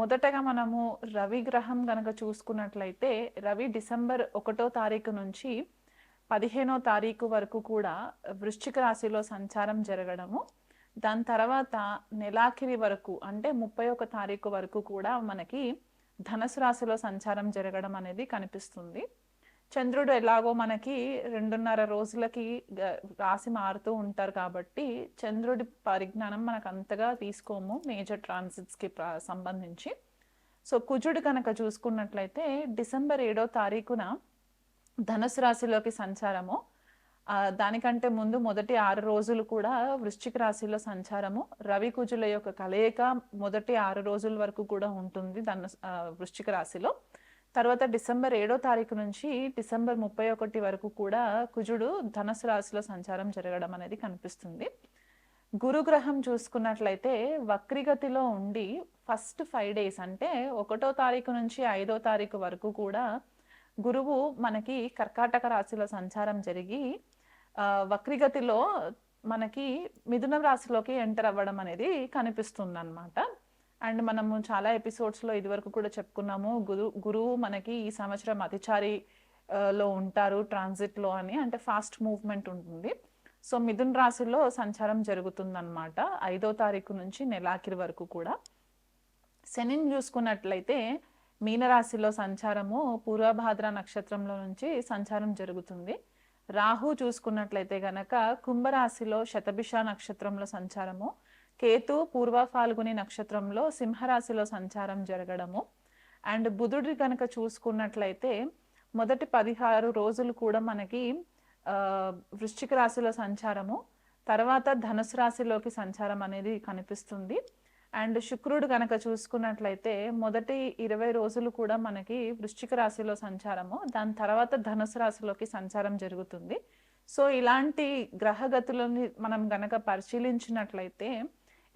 మొదటగా మనము రవి గ్రహం గనక చూసుకున్నట్లయితే రవి డిసెంబర్ ఒకటో తారీఖు నుంచి పదిహేనో తారీఖు వరకు కూడా వృశ్చిక రాశిలో సంచారం జరగడము. దాని తర్వాత నెలాఖిరి వరకు అంటే ముప్పై ఒక తారీఖు వరకు కూడా మనకి ధనుసు రాశిలో సంచారం జరగడం అనేది కనిపిస్తుంది. చంద్రుడు ఎలాగో మనకి రెండున్నర రోజులకి రాసి రాశి మారుతూ ఉంటారు కాబట్టి చంద్రుడి పరిజ్ఞానం మనకు అంతగా తీసుకోము మేజర్ ట్రాన్సిట్స్కి సంబంధించి. సో కుజుడు కనుక చూసుకున్నట్లయితే డిసెంబర్ ఏడో తారీఖున ధనుసు రాశిలోకి సంచారము. దానికంటే ముందు మొదటి ఆరు రోజులు కూడా వృశ్చిక రాశిలో సంచారము. రవి కుజుల యొక్క కలయిక మొదటి ఆరు రోజుల వరకు కూడా ఉంటుంది ధను వృశ్చిక రాశిలో. తర్వాత డిసెంబర్ ఏడో తారీఖు నుంచి డిసెంబర్ ముప్పై ఒకటి వరకు కూడా కుజుడు ధనుసు రాశిలో సంచారం జరగడం అనేది కనిపిస్తుంది. గురుగ్రహం చూసుకున్నట్లయితే వక్రిగతిలో ఉండి ఫస్ట్ ఫైవ్ డేస్ అంటే ఒకటో తారీఖు నుంచి ఐదో తారీఖు వరకు కూడా గురువు మనకి కర్కాటక రాశిలో సంచారం జరిగి వక్రిగతిలో మనకి మిథున రాశిలోకి ఎంటర్ అవ్వడం అనేది కనిపిస్తుంది అనమాట అండ్ మనము చాలా ఎపిసోడ్స్లో ఇదివరకు కూడా చెప్పుకున్నాము గురు గురువు మనకి ఈ సంవత్సరం అతిచారి లో ఉంటారు ట్రాన్సిట్లో అని అంటే ఫాస్ట్ మూవ్మెంట్ ఉంటుంది. సో మిథున్ రాశిలో సంచారం జరుగుతుందన్నమాట. ఐదో తారీఖు నుంచి నెలాఖరి వరకు కూడా. శనిని చూసుకున్నట్లయితే మీనరాశిలో సంచారము పూర్వభాద్ర నక్షత్రంలో నుంచి సంచారం జరుగుతుంది. రాహు చూసుకున్నట్లయితే గనక కుంభరాశిలో శతభిష నక్షత్రంలో సంచారము. కేతు పూర్వ ఫాల్గుని నక్షత్రంలో సింహరాశిలో సంచారం జరగడము. అండ్ బుధుడి కనుక చూసుకున్నట్లయితే మొదటి పదిహారు రోజులు కూడా మనకి వృశ్చిక రాశిలో సంచారము. తర్వాత ధనుసు రాశిలోకి సంచారం అనేది కనిపిస్తుంది. అండ్ శుక్రుడు కనుక చూసుకున్నట్లయితే మొదటి ఇరవై రోజులు కూడా మనకి వృశ్చిక రాశిలో సంచారము. దాని తర్వాత ధనుసు రాశిలోకి సంచారం జరుగుతుంది. సో ఇలాంటి గ్రహగతులని మనం గనక పరిశీలించినట్లయితే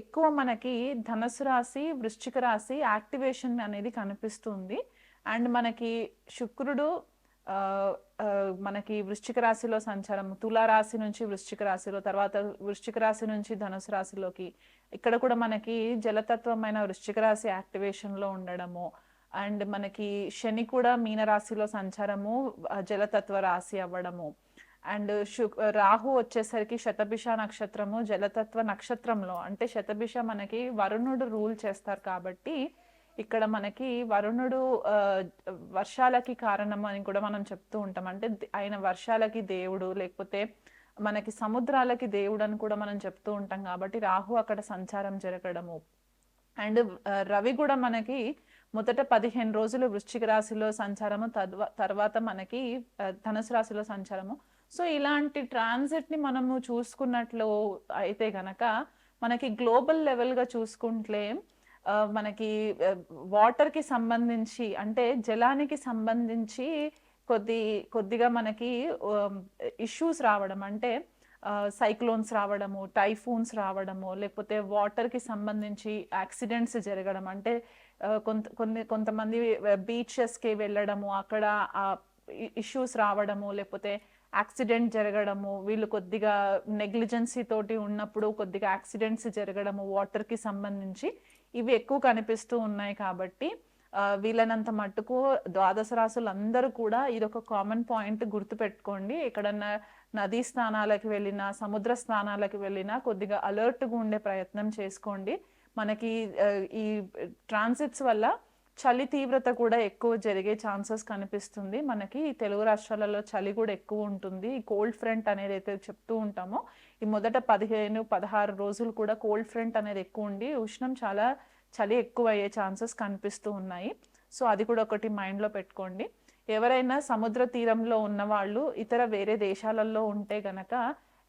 ఎక్కువ మనకి ధనుసు రాశి వృశ్చిక రాశి యాక్టివేషన్ అనేది కనిపిస్తుంది. అండ్ మనకి శుక్రుడు మనకి వృశ్చిక రాశిలో సంచారం తులారాశి నుంచి వృశ్చిక రాశిలో తర్వాత వృశ్చిక రాశి నుంచి ధనుసు రాశిలోకి ఇక్కడ కూడా మనకి జలతత్వమైన వృశ్చిక రాశి యాక్టివేషన్లో ఉండడము. అండ్ మనకి శని కూడా మీన రాశిలో సంచారము జలతత్వ రాశి అవ్వడము. అండ్ శు రాహు వచ్చేసరికి శతభిష నక్షత్రము జలతత్వ నక్షత్రంలో. అంటే శతభిష మనకి వరుణుడు రూల్ చేస్తారు కాబట్టి ఇక్కడ మనకి వరుణుడు వర్షాలకి కారణం అని కూడా మనం చెప్తూ ఉంటాం. అంటే ఆయన వర్షాలకి దేవుడు లేకపోతే మనకి సముద్రాలకి దేవుడు అని కూడా మనం చెప్తూ ఉంటాం కాబట్టి రాహు అక్కడ సంచారం జరగడము. అండ్ రవి కూడా మనకి మొదట పదిహేను రోజులు వృశ్చిక రాశిలో సంచారము తద్వ- తర్వాత మనకి ధనుసు రాశిలో సంచారము. సో ఇలాంటి ట్రాన్సిట్ని మనము చూసుకున్నట్లు అయితే గనక మనకి గ్లోబల్ లెవెల్గా చూసుకుంటే మనకి వాటర్కి సంబంధించి అంటే జలానికి సంబంధించి కొద్ది కొద్దిగా మనకి ఇష్యూస్ రావడం అంటే సైక్లోన్స్ రావడము టైఫూన్స్ రావడము లేకపోతే వాటర్కి సంబంధించి యాక్సిడెంట్స్ జరగడం అంటే కొంత కొన్ని కొంతమంది బీచెస్కి వెళ్ళడము అక్కడ ఇష్యూస్ రావడము లేకపోతే యాక్సిడెంట్ జరగడము వీళ్ళు కొద్దిగా నెగ్లిజెన్సీ తోటి ఉన్నప్పుడు కొద్దిగా యాక్సిడెంట్స్ జరగడము వాటర్కి సంబంధించి ఇవి ఎక్కువ కనిపిస్తూ ఉన్నాయి కాబట్టి వీళ్ళనంత వీలైనంత మట్టుకు ద్వాదశ రాసులు అందరూ కూడా ఇదొక కామన్ పాయింట్ గుర్తుపెట్టుకోండి ఎక్కడన్నా నదీ స్నానాలకు వెళ్ళినా సముద్ర స్నానాలకు వెళ్ళినా కొద్దిగా అలర్ట్గా ఉండే ప్రయత్నం చేసుకోండి. మనకి ఈ ట్రాన్సిట్స్ వల్ల చలి తీవ్రత కూడా ఎక్కువ జరిగే ఛాన్సెస్ కనిపిస్తుంది. మనకి ఈ తెలుగు రాష్ట్రాలలో చలి కూడా ఎక్కువ ఉంటుంది. ఈ కోల్డ్ ఫ్రంట్ అనేది అయితే చెప్తూ ఉంటామో. ఈ మొదట పదిహేను పదహారు రోజులు కూడా కోల్డ్ ఫ్రంట్ అనేది ఎక్కువ ఉండి ఉష్ణం చాలా చలి ఎక్కువ అయ్యే ఛాన్సెస్ కనిపిస్తూ ఉన్నాయి. సో అది కూడా ఒకటి మైండ్లో పెట్టుకోండి. ఎవరైనా సముద్ర తీరంలో ఉన్న వాళ్ళు ఇతర వేరే దేశాలలో ఉంటే గనక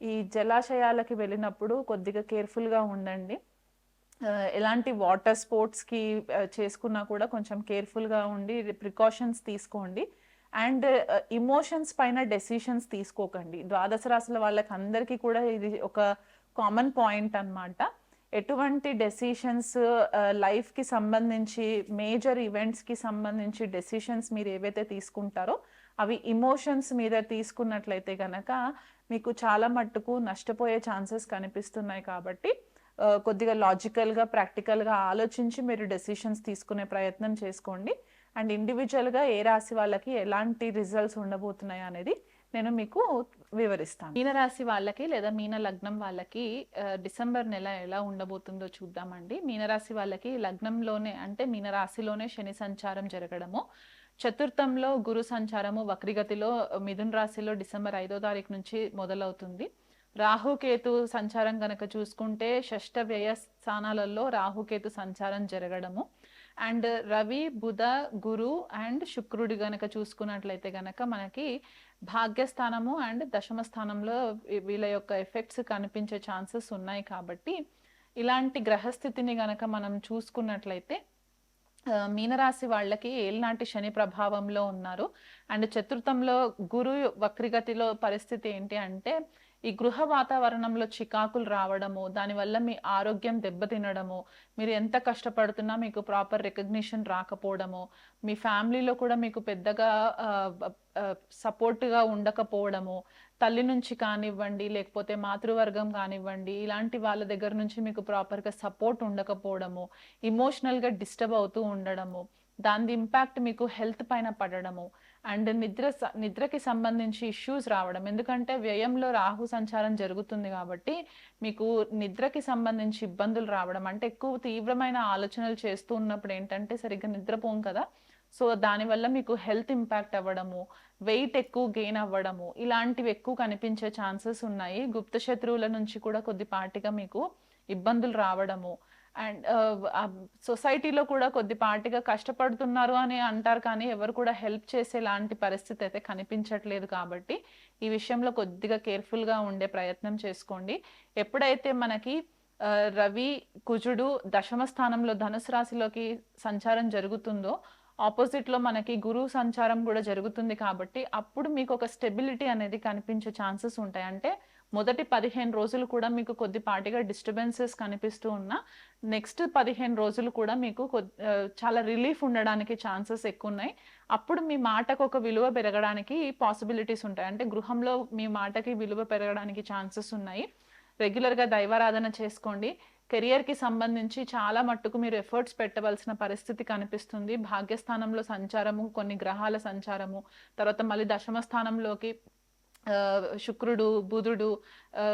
ఈ జలాశయాలకి వెళ్ళినప్పుడు కొద్దిగా కేర్ఫుల్గా ఉండండి. ఎలాంటి వాటర్ స్పోర్ట్స్కి చేసుకున్నా కూడా కొంచెం కేర్ఫుల్గా ఉండి ప్రికాషన్స్ తీసుకోండి. అండ్ ఇమోషన్స్ పైన డెసిషన్స్ తీసుకోకండి. ద్వాదశ రాశుల వాళ్ళకి అందరికీ కూడా ఇది ఒక కామన్ పాయింట్ అన్నమాట. ఎటువంటి డెసిషన్స్ లైఫ్కి సంబంధించి మేజర్ ఈవెంట్స్కి సంబంధించి డెసిషన్స్ మీరు ఏవైతే తీసుకుంటారో అవి ఇమోషన్స్ మీద తీసుకున్నట్లయితే కనుక మీకు చాలా మట్టుకు నష్టపోయే ఛాన్సెస్ కనిపిస్తున్నాయి కాబట్టి కొద్దిగా లాజికల్గా ప్రాక్టికల్గా ఆలోచించి మీరు డెసిషన్స్ తీసుకునే ప్రయత్నం చేసుకోండి. అండ్ ఇండివిజువల్గా ఏ రాశి వాళ్ళకి ఎలాంటి రిజల్ట్స్ ఉండబోతున్నాయి అనేది నేను మీకు వివరిస్తాను. మీన రాశి వాళ్ళకి లేదా మీన లగ్నం వాళ్ళకి డిసెంబర్ నెల ఎలా ఉండబోతుందో చూద్దామండి. మీనరాశి వాళ్ళకి లగ్నంలోనే అంటే మీన రాశిలోనే శని సంచారం జరగడము. చతుర్థంలో గురు సంచారము వక్రిగతిలో మిథున్ రాశిలో డిసెంబర్ ఐదో తారీఖు నుంచి మొదలవుతుంది. రాహుకేతు సంచారం కనుక చూసుకుంటే షష్ట వ్యయ స్థానాలలో రాహుకేతు సంచారం జరగడము. And Ravi Budha Guru and శుక్రుడు గనక చూసుకున్నట్లయితే గనక మనకి భాగ్యస్థానము అండ్ దశమ స్థానంలో వీళ్ళ యొక్క ఎఫెక్ట్స్ కనిపించే ఛాన్సెస్ ఉన్నాయి కాబట్టి ఇలాంటి గ్రహస్థితిని గనక మనం చూసుకున్నట్లయితే మీనరాశి వాళ్ళకి ఏలినాటి శని ప్రభావంలో ఉన్నారు. అండ్ చతుర్థంలో గురు వక్రిగతిలో పరిస్థితి ఏంటి అంటే ఈ గృహ వాతావరణంలో చికాకులు రావడము దానివల్ల మీ ఆరోగ్యం దెబ్బతినడము మీరు ఎంత కష్టపడుతున్నా మీకు ప్రాపర్ రికగ్నిషన్ రాకపోవడము మీ ఫ్యామిలీలో కూడా మీకు పెద్దగా సపోర్ట్గా ఉండకపోవడము తల్లి నుంచి కానివ్వండి లేకపోతే మాతృవర్గం కానివ్వండి ఇలాంటి వాళ్ళ దగ్గర నుంచి మీకు ప్రాపర్గా సపోర్ట్ ఉండకపోవడము ఇమోషనల్గా డిస్టర్బ్ అవుతూ ఉండడము దాని ఇంపాక్ట్ మీకు హెల్త్ పైన పడడము అండ్ నిద్ర స- నిద్రకి సంబంధించి ఇష్యూస్ రావడం. ఎందుకంటే వ్యయంలో రాహు సంచారం జరుగుతుంది కాబట్టి మీకు నిద్రకి సంబంధించి ఇబ్బందులు రావడం. అంటే ఎక్కువ తీవ్రమైన ఆలోచనలు చేస్తూ ఉన్నప్పుడు ఏంటంటే సరిగ్గా నిద్రపోం కదా. సో దానివల్ల మీకు హెల్త్ ఇంపాక్ట్ అవ్వడము వెయిట్ ఎక్కువ గెయిన్ అవ్వడము ఇలాంటివి ఎక్కువ కనిపించే ఛాన్సెస్ ఉన్నాయి. గుప్త శత్రువుల నుంచి కూడా కొద్దిపాటిగా మీకు ఇబ్బందులు రావడము. అండ్ సొసైటీలో కూడా కొద్దిపాటిగా కష్టపడుతున్నారు అని అంటారు కానీ ఎవరు కూడా హెల్ప్ చేసేలాంటి పరిస్థితి అయితే కనిపించట్లేదు కాబట్టి ఈ విషయంలో కొద్దిగా కేర్ఫుల్గా ఉండే ప్రయత్నం చేసుకోండి. ఎప్పుడైతే మనకి రవి కుజుడు దశమ స్థానంలో ధనుసు రాశిలోకి సంచారం జరుగుతుందో ఆపోజిట్లో మనకి గురువు సంచారం కూడా జరుగుతుంది కాబట్టి అప్పుడు మీకు ఒక స్టెబిలిటీ అనేది కనిపించే ఛాన్సెస్ ఉంటాయి. అంటే మొదటి పదిహేను రోజులు కూడా మీకు కొద్దిపాటిగా డిస్టర్బెన్సెస్ కనిపిస్తూ ఉన్నా నెక్స్ట్ పదిహేను రోజులు కూడా మీకు చాలా రిలీఫ్ ఉండడానికి ఛాన్సెస్ ఎక్కువ ఉన్నాయి అప్పుడు మీ మాటకు ఒక విలువ పెరగడానికి పాసిబిలిటీస్ ఉంటాయి. అంటే గృహంలో మీ మాటకి విలువ పెరగడానికి ఛాన్సెస్ ఉన్నాయి. రెగ్యులర్గా దైవారాధన చేసుకోండి. కెరియర్కి సంబంధించి చాలా మట్టుకు మీరు ఎఫర్ట్స్ పెట్టవలసిన పరిస్థితి కనిపిస్తుంది. భాగ్యస్థానంలో సంచారము కొన్ని గ్రహాల సంచారము తర్వాత మళ్ళీ దశమ స్థానంలోకి శుక్రుడు బుధుడు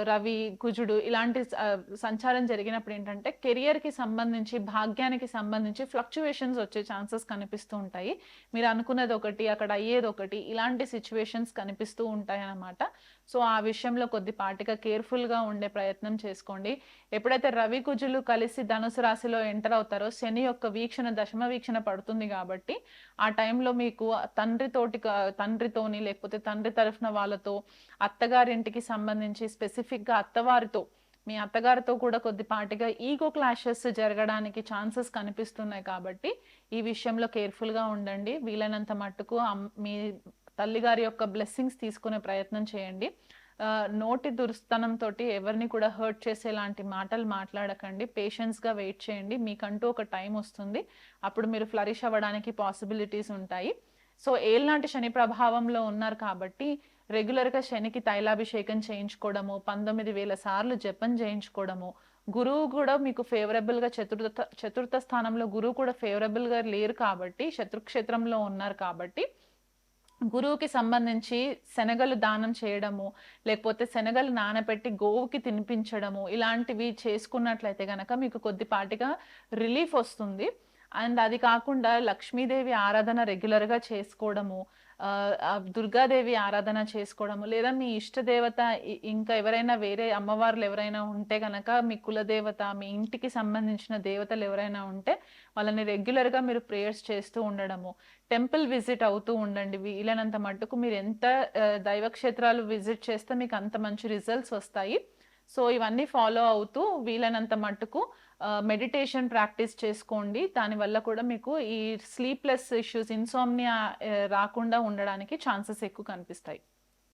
రవి కుజుడు ఇలాంటి సంచారం జరిగినప్పుడు ఏంటంటే కెరియర్కి సంబంధించి భాగ్యానికి సంబంధించి ఫ్లక్చువేషన్స్ వచ్చే ఛాన్సెస్ కనిపిస్తూ ఉంటాయి. మీరు అనుకున్నది ఒకటి అక్కడ అయ్యేది ఒకటి ఇలాంటి సిచ్యువేషన్స్ కనిపిస్తూ ఉంటాయి అన్నమాట సో ఆ విషయంలో కొద్దిపాటిగా కేర్ఫుల్గా ఉండే ప్రయత్నం చేసుకోండి. ఎప్పుడైతే రవి కుజులు కలిసి ధనుసు రాశిలో ఎంటర్ అవుతారో శని యొక్క వీక్షణ దశమ వీక్షణ పడుతుంది కాబట్టి ఆ టైంలో మీకు తండ్రితోటి తండ్రితోని లేకపోతే తండ్రి తరఫున వాళ్ళతో అత్తగారింటికి సంబంధించి స్పెసిఫిక్గా అత్తవారితో మీ అత్తగారితో కూడా కొద్దిపాటిగా ఈగో క్లాషెస్ జరగడానికి ఛాన్సెస్ కనిపిస్తున్నాయి కాబట్టి ఈ విషయంలో కేర్ఫుల్గా ఉండండి. వీలైనంత మట్టుకు మీ తల్లిగారి యొక్క బ్లెస్సింగ్స్ తీసుకునే ప్రయత్నం చేయండి. నోటి దుర్స్థనంతో ఎవరిని కూడా హర్ట్ చేసేలాంటి మాటలు మాట్లాడకండి. పేషెన్స్గా వెయిట్ చేయండి. మీకంటూ ఒక టైం వస్తుంది. అప్పుడు మీరు ఫ్లరిష్ అవ్వడానికి పాసిబిలిటీస్ ఉంటాయి. సో ఏళ్ళనాటి శని ప్రభావంలో ఉన్నారు కాబట్టి రెగ్యులర్గా శనికి తైలాభిషేకం చేయించుకోవడము పంతొమ్మిది వేల సార్లు జపం చేయించుకోవడము. గురువు కూడా మీకు ఫేవరబుల్గా చతుర్థ చతుర్థ స్థానంలో గురువు కూడా ఫేవరబుల్గా లేరు కాబట్టి శత్రుక్షేత్రంలో ఉన్నారు కాబట్టి గురువుకి సంబంధించి శనగలు దానం చేయడము లేకపోతే శనగలు నానబెట్టి గోవుకి తినిపించడము ఇలాంటివి చేసుకున్నట్లయితే గనక మీకు కొద్దిపాటిగా రిలీఫ్ వస్తుంది. అండ్ అది కాకుండా లక్ష్మీదేవి ఆరాధన రెగ్యులర్గా చేసుకోవడము దుర్గాదేవి ఆరాధన చేసుకోవడము లేదా మీ ఇష్టదేవత దేవత ఇంకా ఎవరైనా వేరే అమ్మవార్లు ఎవరైనా ఉంటే కనుక మీ కులదేవత మీ ఇంటికి సంబంధించిన దేవతలు ఎవరైనా ఉంటే వాళ్ళని రెగ్యులర్గా మీరు ప్రేయర్స్ చేస్తూ ఉండడము టెంపుల్ విజిట్ అవుతూ ఉండండి. వీలైనంత మట్టుకు మీరు ఎంత దైవక్షేత్రాలు దైవ క్షేత్రాలు విజిట్ చేస్తే మీకు అంత మంచి రిజల్ట్స్ వస్తాయి. సో ఇవన్నీ ఫాలో అవుతూ వీలైనంత మట్టుకు మెడిటేషన్ ప్రాక్టీస్ చేసుకోండి. దానివల్ల కూడా మీకు ఈ స్లీప్లెస్ ఇష్యూస్ ఇన్సోమ్నియా రాకుండా ఉండడానికి ఛాన్సెస్ ఎక్కువ కనిపిస్తాయి.